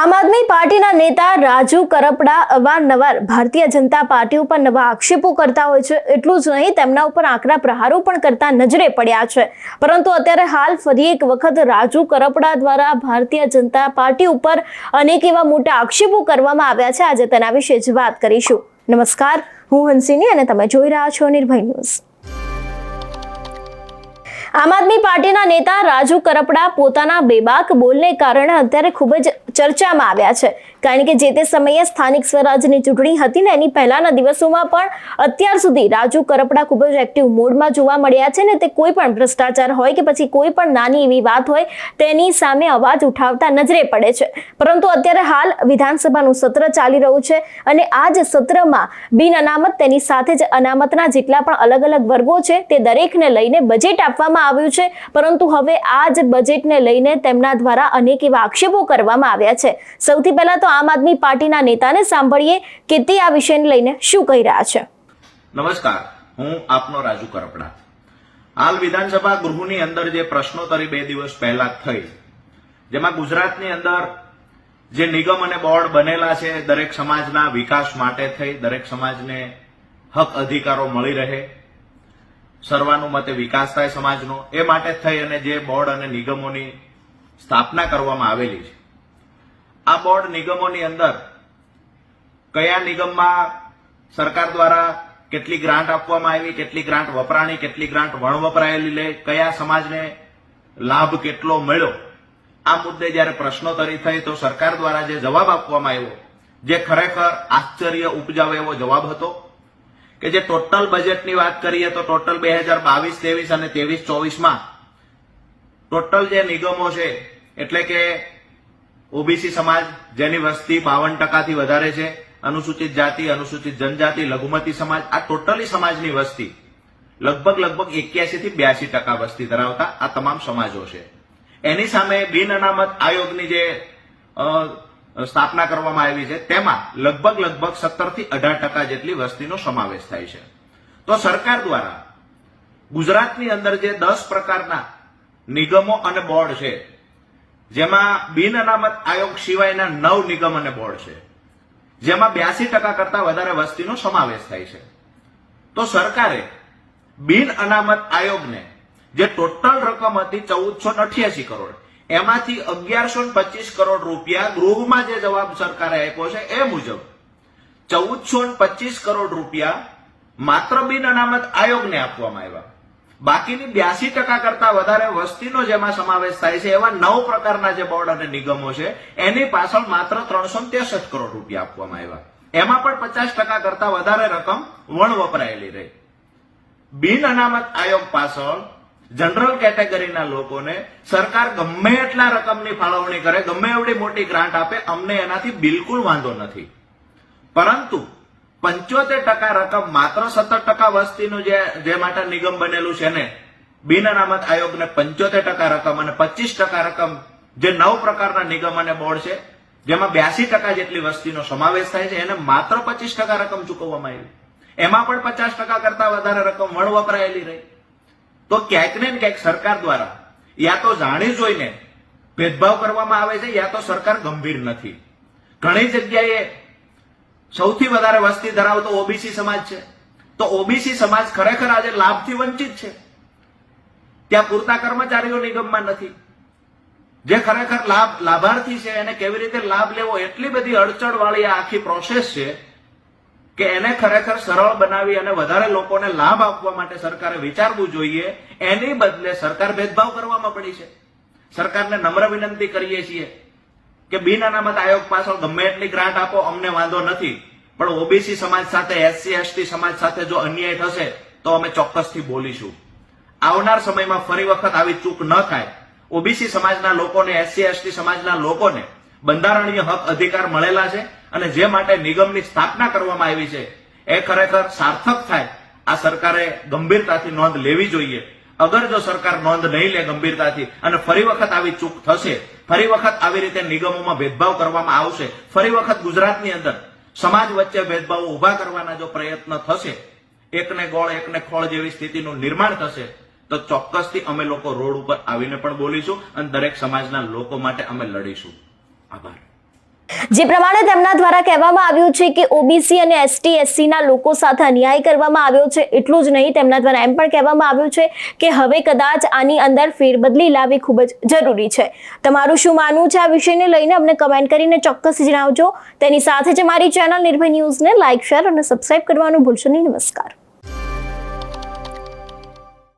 આમ આદમી પાર્ટીના નેતા રાજુ કરપડા અવારનવાર ભારતીય જનતા પાર્ટી ઉપર નવા આક્ષેપો કરતા હોય છે. એટલું જ નહીં, તેમના ઉપર આકરા પ્રહારો પણ કરતા નજરે પડ્યા છે. પરંતુ અત્યારે હાલ ફરી એક વખત રાજુ કરપડા દ્વારા ભારતીય જનતા પાર્ટી ઉપર અનેક એવા મોટા આક્ષેપો કરવામાં આવ્યા છે. આજે તેના વિશે જ વાત કરીશું. નમસ્કાર, હું હંસિની અને તમે જોઈ રહ્યા છો નિર્ભય ન્યૂઝ. આમ આદમી પાર્ટીના નેતા રાજુ કરપડા પોતાના બેબાક બોલને કારણે અત્યારે ખૂબ જ ચર્ચામાં આવ્યા છે. કારણ કે જે તે સમયે સ્થાનિક સ્વરાજની ચૂંટણી હતી ને એની પહેલાના દિવસોમાં પણ અત્યાર સુધી રાજુ કરપડા ખૂબ જ એક્ટિવ મોડમાં જોવા મળ્યા છે ને તે કોઈ પણ ભ્રષ્ટાચાર હોય કે પછી કોઈ પણ નાની એવી વાત હોય તેની સામે અવાજ ઉઠાવતા નજરે પડે છે. પરંતુ અત્યારે હાલ વિધાનસભાનું સત્ર ચાલી રહ્યું છે અને આ જ સત્રમાં બિન અનામત તેની સાથે જ અનામતના જેટલા પણ અલગ અલગ વર્ગો છે તે દરેકને લઈને બજેટ આપવામાં આવ્યું છે. પરંતુ હવે આ જ બજેટને લઈને તેમના દ્વારા અનેક એવા આક્ષેપો કરવામાં આવ્યા છે. સૌથી પહેલા તો આમ આદમી પાર્ટીના નેતાને સાંભળીએ કે તે આ વિષયને લઈને શું કહી રહ્યા છે. નમસ્કાર, હું આપનો રાજુ કરપડા. હાલ વિધાનસભા ગૃહની અંદર જે પ્રશ્નોત્તરી બે દિવસ પહેલા થઈ, જેમાં ગુજરાતની અંદર જે નિગમ અને બોર્ડ બનેલા છે, દરેક સમાજના વિકાસ માટે થઈ, દરેક સમાજને હક અધિકારો મળી રહે, સર્વાનુમતે વિકાસ થાય સમાજનો, એ માટે થઈ અને જે બોર્ડ અને નિગમોની સ્થાપના કરવામાં આવેલી છે આ બોર્ડ નિગમોની અંદર કયા નિગમમાં સરકાર દ્વારા કેટલી ગ્રાન્ટ આપવામાં આવી, કેટલી ગ્રાન્ટ વપરાણી, કેટલી ગ્રાન્ટ વણ વપરાયેલી લે, કયા સમાજને લાભ કેટલો મળ્યો? આ મુદ્દે જ્યારે પ્રશ્નોત્તરી થઈ તો સરકાર દ્વારા જે જવાબ આપવામાં આવ્યો, જે ખરેખર આશ્ચર્ય ઉપજાવે એવો જવાબ હતો કે જે ટોટલ બજેટની વાત કરીએ તો ટોટલ બે હજાર બાવીસ, ત્રેવીસ અને ત્રેવીસ ચોવીસમાં ટોટલ જે નિગમો છે, એટલે કે ઓબીસી સમાજ જેની વસ્તી બાવન ટકાથી વધારે છે, અનુસૂચિત જાતિ, અનુસૂચિત જનજાતિ, લઘુમતી સમાજ, આ ટોટલી સમાજની વસ્તી લગભગ લગભગ એક્યાસી થી બ્યાસી ટકા વસ્તી ધરાવતા આ તમામ સમાજો છે. એની સામે બિન અનામત આયોગની જે સ્થાપના કરવામાં આવી છે, તેમાં લગભગ લગભગ સત્તરથી અઢાર ટકા જેટલી વસ્તીનો સમાવેશ થાય છે. તો સરકાર દ્વારા ગુજરાતની અંદર જે દસ પ્રકારના નિગમો અને બોર્ડ છે જેમાં બિન અનામત આયોગ સિવાયના નવ નિગમ અને બોર્ડ છે. જેમાં બ્યાસી ટકા કરતા વધારે વસ્તીનો સમાવેશ થાય છે. તો સરકારે બિન અનામત આયોગને જે ટોટલ રકમ હતી ચૌદસો અઠ્યાસી કરોડ, એમાંથી અગિયારસો પચીસ કરોડ રૂપિયા ગૃહમાં જે જવાબ સરકારે આપ્યો છે એ મુજબ ચૌદસો પચીસ કરોડ રૂપિયા માત્ર બિન અનામત આયોગને આપવામાં આવ્યા. બાકીની બ્યાસી ટકા કરતા વધારે વસ્તીનો જેમાં સમાવેશ થાય છે, એવા નવ પ્રકારના જે બોર્ડ અને નિગમો છે, એની પાછળ માત્ર ત્રણસો ત્રેસઠ કરોડ રૂપિયા આપવામાં આવ્યા. એમાં પણ પચાસ ટકા કરતા વધારે રકમ વણ વપરાયેલી રહી. બિન અનામત આયોગ પાછળ જનરલ કેટેગરીના લોકોને સરકાર ગમે એટલા રકમની ફાળવણી કરે, ગમે એવડી મોટી ગ્રાન્ટ આપે, અમને એનાથી બિલકુલ વાંધો નથી. પરંતુ પંચોતેર ટકા રકમ માત્ર સત્તર ટકા વસ્તીનું જે જે માટે નિગમ બનેલું છે ને, બિન અનામત આયોગને પંચોતેર ટકા રકમ અને પચીસ ટકા રકમ જે નવ પ્રકારના નિગમ અને બોર્ડ છે, જેમાં બ્યાસી ટકા જેટલી વસ્તીનો સમાવેશ થાય છે, એને માત્ર પચીસ ટકા રકમ ચૂકવવામાં આવી. એમાં પણ પચાસ ટકા કરતા વધારે રકમ વણ વપરાયેલી રહી. તો ક્યાંક ને ક્યાંક સરકાર દ્વારા યા તો જાણી જોઈને ભેદભાવ કરવામાં આવે છે, યા તો સરકાર ગંભીર નથી. ઘણી જગ્યાએ સૌથી વધારે વસ્તી ધરાવતો ઓબીસી સમાજ છે. તો ઓબીસી સમાજ ખરેખર આજે લાભથી વંચિત છે. ત્યાં પૂરતા કર્મચારીઓ નિગમમાં નથી. જે ખરેખર લાભ, લાભાર્થી છે, એને કેવી રીતે લાભ લેવો એટલી બધી અડચણ વાળી આ આખી પ્રોસેસ છે કે એને ખરેખર સરળ બનાવી અને વધારે લોકોને લાભ આપવા માટે સરકારે વિચારવું જોઈએ. એની બદલે સરકાર ભેદભાવ કરવામાં પડી છે. સરકારને નમ્ર વિનંતી કરીએ છીએ. કે બિન અનામત આયોગ પાછળ ગમે એટલી ગ્રાન્ટ આપો, અમને વાંધો નથી. પણ ઓબીસી સમાજ સાથે, એસસી, એસટી સમાજ સાથે જો અન્યાય થશે, તો અમે ચોક્કસથી બોલીશું. આવનાર સમયમાં ફરી વખત આવી ચૂક ન થાય. ઓબીસી સમાજના લોકોને, એસસી, એસટી સમાજના લોકોને બંધારણીય હક અધિકાર મળેલા છે અને જે માટે નિગમની સ્થાપના કરવામાં આવી છે, એ ખરેખર સાર્થક થાય. આ સરકારે ગંભીરતાથી નોંધ લેવી જોઈએ. અગર જો સરકાર નોંધ નહીં લે ગંભીરતાથી અને ફરી વખત આવી ચૂક થશે, ફરી વખત આવી રીતે નિગમોમાં ભેદભાવ કરવામાં આવશે, ફરી વખત ગુજરાતની અંદર સમાજ વચ્ચે ભેદભાવ ઊભા કરવાના જો પ્રયત્ન થશે, એકને ગોળ, એકને ખોળ જેવી સ્થિતિનું નિર્માણ થશે, તો ચોક્કસથી અમે લોકો રોડ ઉપર આવીને પણ બોલીશું અને દરેક સમાજના લોકો માટે અમે લડીશું. આભાર. જે પ્રમાણે તેમના દ્વારા કહેવામાં આવ્યું છે કે ઓબીસી અને એસટી, એસસીના લોકો સાથે અન્યાય કરવામાં આવ્યો છે. એટલું જ નહીં, તેમના દ્વારા એમ પણ કહેવામાં આવ્યું છે કે હવે કદાચ આની અંદર ફેરબદલી લાવવી ખૂબ જ જરૂરી છે. તમારું શું માનવું છે આ વિષયને લઈને? અમને કમેન્ટ કરીને ચોક્કસ જણાવજો. તેની સાથે જ મારી ચેનલ નિર્ભય ન્યૂઝને લાઇક શેર અને સબસ્ક્રાઇબ કરવાનું ભૂલશો નહીં. નમસ્કાર.